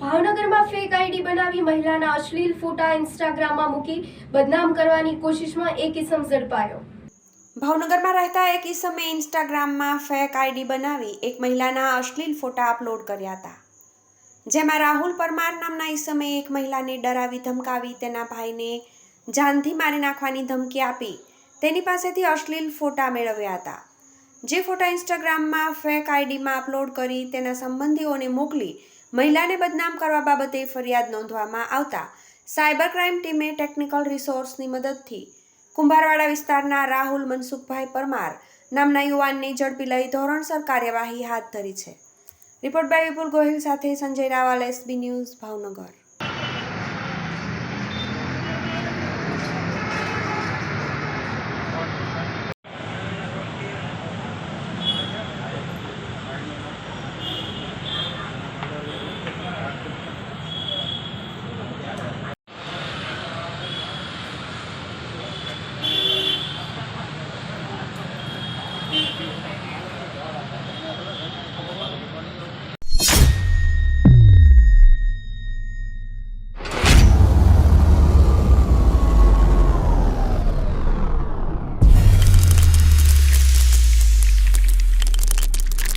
ભાવનગરમાં fake ID બનાવી મહિલાના અશ્લીલ ફોટા ઇન્સ્ટાગ્રામમાં મૂકી બદનામ કરવાની કોશિશમાં એક ઇસમ ઝડપાયો. ભાવનગરમાં રહેતા એક ઇસમે ઇન્સ્ટાગ્રામમાં ફેક આઈડી બનાવી એક મહિલાના અશ્લીલ ફોટા અપલોડ કર્યા હતા. જેમાં રાહુલ પરમાર નામના ઇસમે એક મહિલાને ડરાવી, ધમકાવી, તેના ભાઈને જાનથી મારી નાખવાની ધમકી આપી, તેની પાસેથી અશ્લીલ ફોટા મેળવ્યા હતા. જે ફોટા ઇન્સ્ટાગ્રામમાં ફેક આઈડીમાં અપલોડ કરી તેના સંબંધીઓને મોકલી મહિલાને બદનામ કરવા બાબતે ફરિયાદ નોંધવામાં આવતા સાયબર ક્રાઇમ ટીમે ટેકનિકલ રિસોર્સની મદદથી કુંભારવાડા વિસ્તારના રાહુલ મનસુખભાઈ પરમાર નામના યુવાનને ઝડપી લઈ ધોરણસર કાર્યવાહી હાથ ધરી છે. રિપોર્ટ બાય વિપુલ ગોહિલ સાથે Sanjay Raval SB news Bhavnagar.